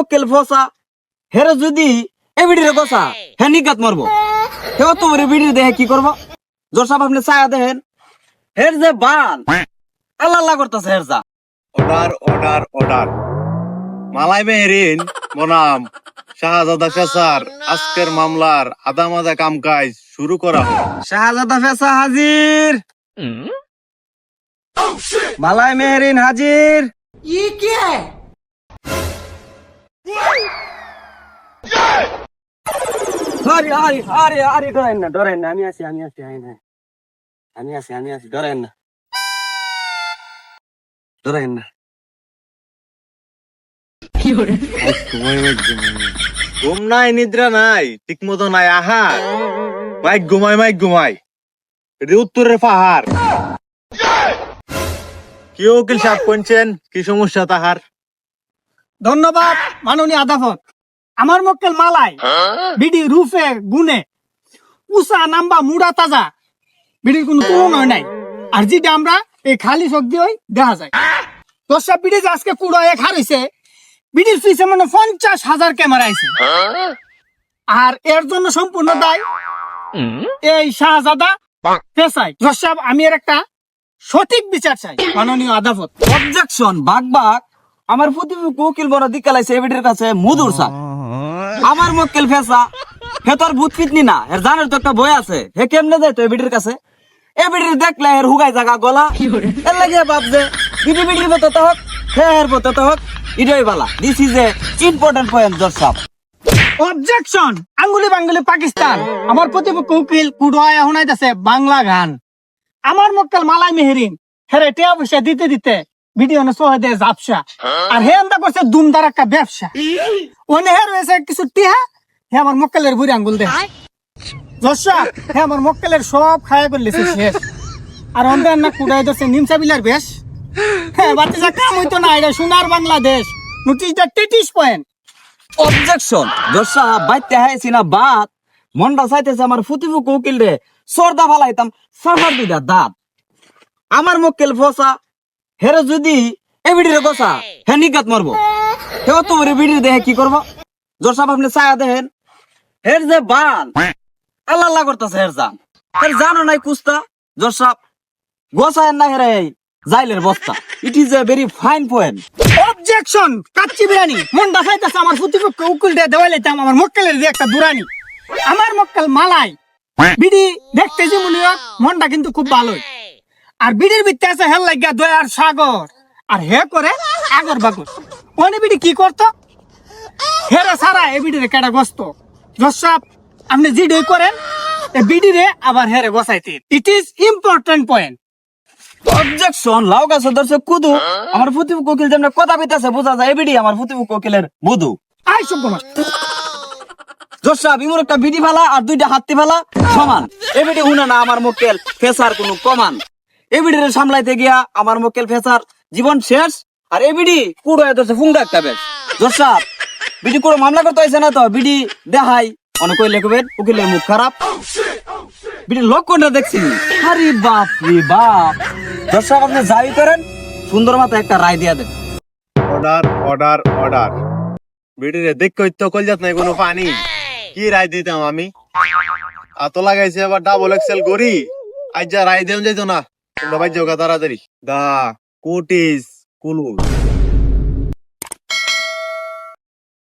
মক্কেল ফসা হেরে যদি এ বিডিরে গসা হে নিগাত মারবো। বিডির দেখে কি করব? জোর সাহেব আপনি ছায়া দেখেন হের যে বান আল্লাহ আল্লাহ করতেছে হের যা। Order order order. মালাই মেহরিন বনাম শাহজাদা ফেসার আজকের মামলার আদা মাদা কাম কাজ শুরু করা হোক শাহজাদা ফেসা হাজির। মালাই মেহরিন হাজির। আরে আরে আরে আরে ডরেন না ডরেন না আমি আছি আমি আছি আইন আমি আছি আমি আছি ডরেন না। ডরেন না। ঘুম নাই নিদ্রা নাই ঠিক মতো নাই আহার মাইক ঘুমাই মাইক ঘুমাই। এটা উত্তরের পাহাড়। কি উকিল সাহেব কোনছেন কি সমস্যা তাহার? ধন্যবাদ মাননীয় আদাফত আমার মক্কেল মালাই। বিডি রুফে গুনে উষা নাম্বা মুড়া তাজা। বিডির কোনো তুলনা নাই। আর যেটা আমরা এই খালি চোখ দিয়ে দেখা যায়। দশটা বিডি আজকে কুড়ো এক হারিছে বিডির পিছে মানে পঞ্চাশ হাজার ক্যামেরা আছে আর এর জন্য সম্পূর্ণ দায় এই শাহজাদা দশাব আমি এর একটা সঠিক বিচার চাই। মাননীয় আদাফত অবজেকশন বাঘ আমার প্রতিপক্ষ উকিল বড় দিকালাইছে এবিডির কাছে মুদুর স্যার। আমার মক্কেল ফেসা। হে তোর ভূত পিতনি না এর জানের তো একটা বই আছে। হে কেমনে যায় তো এবিডির কাছে? এবিডির দেখলে এর হুগাই জাগা গলা। এর লাগে বাপ যে বিডি বিডির মতো তো হোক হে এর মতো তো হোক ইডই বালা। This is a important point দর্শক। অবজেকশন আঙ্গুলি বাঙ্গুলি পাকিস্তান। আমার প্রতিপক্ষ উকিল কুড়ায়া শুনাইতেছে বাংলা গান। আমার মক্কেল মালাই মেহেরিন হেরে টিয়া পয়সা দিতে দিতে ভিডিও না সোহে জাপসা। আর হে আমরা করছে দুমদার একটা ব্যবসা। ওনে হের হয়েছে কিছু টিহা, হে আমার মক্কেলের বুড়ি আঙ্গুল হে আমার মক্কেলের সব শেষ। আর না কুড়াই নিমসা বিলার বেশ। হ্যাঁ বাচ্চা কাম হইতো না সোনার বাংলাদেশ। নোটিশটা টেটিস পয়েন্ট অবজেকশন দর্শক বাইতে হাইছি না বাত মনটা চাইতেছে আমার প্রতিপক্ষ উকিল রে। সর্দা ফালাইতাম সাফার দুইটা দাঁত। আমার মক্কেল ফসা হেরে যদি এবিডিরে গসা হে নিগাত মারবো। হেও তো ওরে বিডির দেখে কি করব? জোর সাহেব আপনি ছায়া দেখেন হের যে বান আল্লাহ আল্লাহ করতেছে হের যা হের জানো নাই কুস্তা জোর সাহেব গোসায় না হেরে জাইলের বস্তা। It is a very fine point objection kacchi biryani মন দেখাইতেছে আমার প্রতিপক্ষ উকিল দিয়ে দেওয়ালে আমার মক্কেলের দিয়ে একটা দুরানি। আমার মক্কেল মালাই। বিডি দেখতে যে মনে মনটা কিন্তু খুব ভালোই। আর বিডির ভিত্তি আছে হেল লাগিয়া দয়ার সাগর। আর হে করে আগর বাগর। ওনে বিডি কি করতো? হেরে সারা, এ বিডিরে কেডা গস্ত? জসাব আপনি জি ডই করেন, এ বিডিরে আবার হেরে বসাইতে it is important point objection লাউ গাছ কুদু। আমার প্রতিপক্ষ কোকিল যেমন কথা বিতাছে বোঝা যায় এবিডি আমার প্রতিপক্ষ কোকিলের বুধু আই সুকুমার জোসা বিমুর একটা বিডি ফেলা আর দুইটা হাতি ফেলা সমান। এবিডি হুনে না আমার মক্কেল ফেসার কোনো কমান এবিডি রে সামলাইতে গিয়া আমার মক্কেল ফেসার জীবন শেষ, আর ধরছে ফুংডা একটা বেশ। জোসা বিডি কোনো মামলা করতে হয়েছে না তো? বিডি দেখাই। অনেক কইলে কবেন উকিলের মুখ খারাপ। বিডি দেখছি। আরে বাপ রে বাপ। আপনি যাই করেন, সুন্দর মতো একটা রায় দিয়া দেন। অর্ডার অর্ডার অর্ডার বিডিরে দেখ কইতো কলজাত নাই কোনো পানি? কি রায় দিতাম আমি? আত লাগাইছে আবার ডাবল এক্সেল গড়ি আজ যা রায় দেন যাইতো না। তোমরা বাইর যাও গা তাড়াতাড়ি। দা কোট ইজ কুলুল